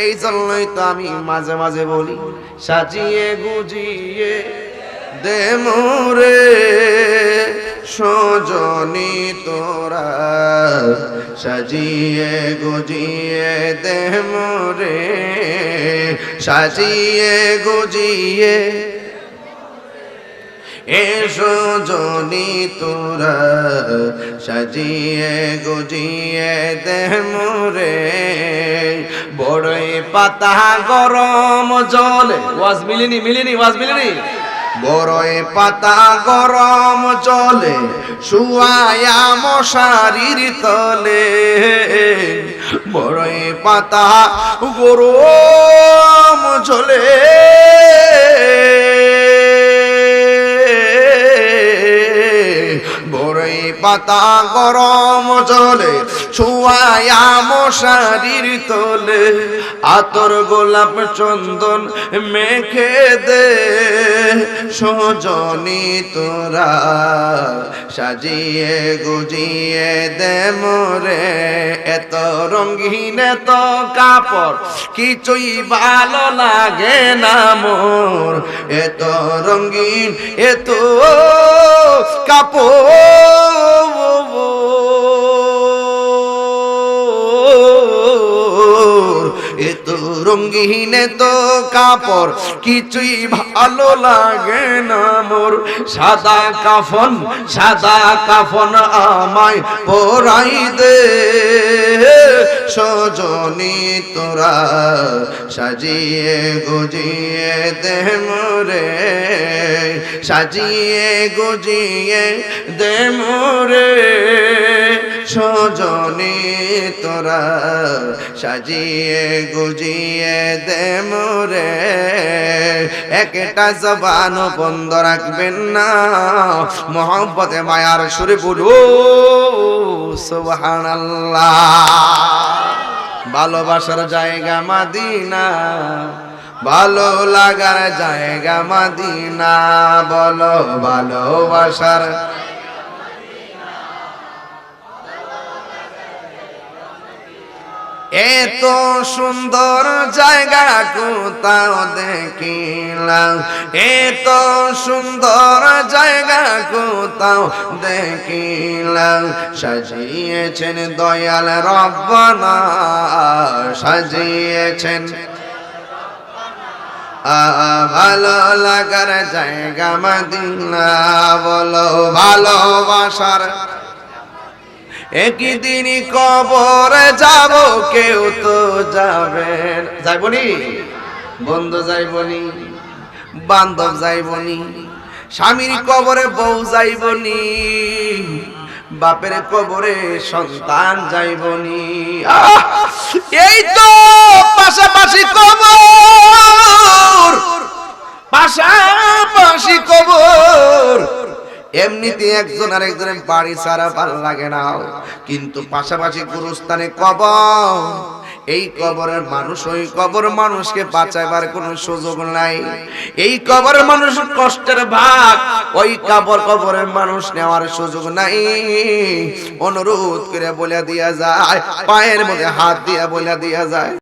এই জন্যই তো আমি মাঝে মাঝে বলি, সাজিয়ে গুজিয়ে দে মোরে। সজনি তোরা, সাজিয়ে গুজিয়ে দে মোরে। সাজিয়ে গুজিয়ে এসো জনি তোরা, সাজিয়ে গুজিয়ে দে মোরে। পাতা গরম জলে। ওয়াজ মিলিনি মিলিনি, ওয়াজ মিলিনি। বড়ই পাতা গরম জলে, শুয়ায়া মশারির তলে। বড়ই পাতা গরম জলে। বড়ই পাতা গরম জলে ছুয়ায়া মশারির তোলে আতর গোলাপ চন্দন মেখে দে। সজনি তোরা সাজিয়ে গুজিয়ে দে মোরে। এত রঙিন, এত কাপড় কিছুই ভালো লাগে না মোর। এত রঙিন, এত কাপড় এত তো কাপড়, কিছুই ভালো লাগে না মোর। সাদা কাফন সাদা কাফন আমায় পরাই দে। সজনি তোরা সাজিয়ে গুজিয়ে দে মোরে। সাজিয়ে গুজিয়ে দে মোরে। সজনি তোরা সাজিয়ে গুজিয়ে দে মোরে একটা জবান বন্ধ রাখবেন না। মোহাম্মতে মায়ার সুরে বলু, সুবহানাল্লাহ। ভালোবাসার জায়গা মাদিনা, ভালো লাগার জায়গা মাদিনা। বলো, ভালোবাসার এত সুন্দর জায়গা কোথাও দেখিলাম। এত সুন্দর জায়গা কোথাও দেখিলাম। সাজিয়েছেন দয়াল রব্বানা, সাজিয়েছেন। ভালো লাগার জায়গা মাদিনা, বলো ভালোবাসার একই দিনই কবরে যাব, কেউ তো যাবে যাইবনি? বন্ধু যাইবনি? বান্ধব যাইবনি? স্বামীর কবরে বউ যাইবনি? বাপের কবরে সন্তান যাইবনি! এই তো পাশাপাশি কবর! এমনিতে একজন আরেকজনের বাড়ি ছাড়া ভালো লাগে না। কিন্তু পাশাপাশি গুরুস্থানে কবর। এই কবরের মানুষ, ওই কবর মানুষকে বাঁচাইবার কোনো সুযোগ নাই। এই কবর মানুষ কষ্টের ভাগ, ওই কবর কবরের মানুষ নেওয়ার সুযোগ নাই। অনুরোধ করে বলে দিয়া যায়, পায়ের মধ্যে হাত দিয়া বলে দিয়া যায়।